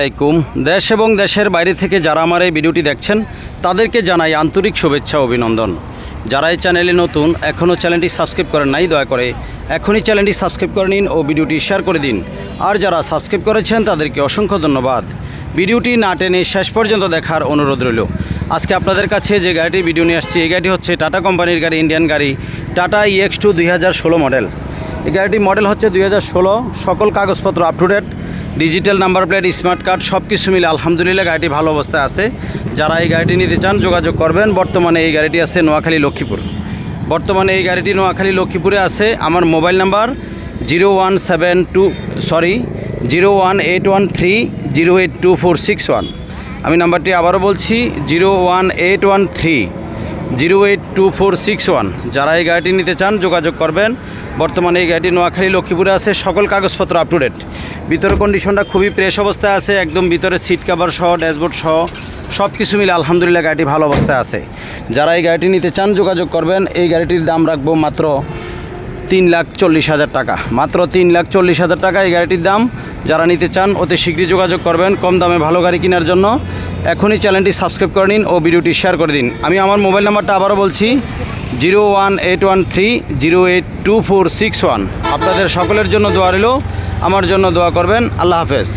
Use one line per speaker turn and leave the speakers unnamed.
আলাইকুম। দেশ এবং দেশের বাইরে থেকে যারা আমার এই ভিডিওটি দেখছেন, তাদেরকে জানাই আন্তরিক শুভেচ্ছা, অভিনন্দন। যারা এই চ্যানেলে নতুন, এখনও চ্যানেলটি সাবস্ক্রাইব করেন নাই, দয়া করে এখনই চ্যানেলটি সাবস্ক্রাইব করে নিন ও ভিডিওটি শেয়ার করে দিন। আর যারা সাবস্ক্রাইব করেছেন, তাদেরকে অসংখ্য ধন্যবাদ। ভিডিওটি না টেনে শেষ পর্যন্ত দেখার অনুরোধ রইল। আজকে আপনাদের কাছে যে গাড়িটির ভিডিও নিয়ে আসছি, এই গাড়িটি হচ্ছে টাটা কোম্পানির গাড়ি, ইন্ডিয়ান গাড়ি, টাটা ইএক্স টু দুই হাজার ষোলো মডেল। এই গাড়িটির মডেল হচ্ছে দুই হাজার ষোলো, সকল কাগজপত্র up to date digital number plate, smart card সব কিছু মিলে আলহামদুলিল্লাহ গাড়িটি ভালো অবস্থায় আছে। যারা এই গাড়িটি নিতে চান, যোগাযোগ করবেন। বর্তমানে এই গাড়িটি আছে নোয়াখালী লক্ষ্মীপুর। বর্তমানে এই গাড়িটি নোয়াখালী লক্ষ্মীপুরে আছে। আমার mobile number zero one seven two, sorry, zero one eight one three, zero eight two four six one. আমি নাম্বারটি আবারও বলছি, zero one eight one three, zero eight two four six one. যারা এই গাড়িটি নিতে চান, যোগাযোগ করবেন। বর্তমানে এই গাড়িটি নোয়াখালী, লক্ষ্মীপুরে আছে। সকল কাগজপত্র আপ টু ডেট ভিতরে কন্ডিশনটা খুবই ফ্রেশ অবস্থায় আছে। একদম ভিতরে সিট কাভার সহ ড্যাশবোর্ড সহ সব কিছু মিলে আলহামদুলিল্লাহ গাড়িটি ভালো অবস্থায় আছে। যারা এই গাড়িটি নিতে চান, যোগাযোগ করবেন। এই গাড়িটির দাম রাখব মাত্র তিন লাখ চল্লিশ হাজার টাকা। মাত্র তিন লাখ চল্লিশ হাজার টাকা এই গাড়িটির দাম। যারা নিতে চান, অতি শীঘ্রই যোগাযোগ করবেন। কম দামে ভালো গাড়ি কেনার জন্য। এখনই চ্যানেলটি সাবস্ক্রাইব করে নিন ও ভিডিওটি শেয়ার করে দিন। আমি আমার মোবাইল নাম্বারটা আবারও বলছি zero one eight one three zero eight two four six one. আপনাদের সকলের জন্য দোয়া রইল। আমার জন্য দোয়া করবেন। আল্লাহ হাফেজ।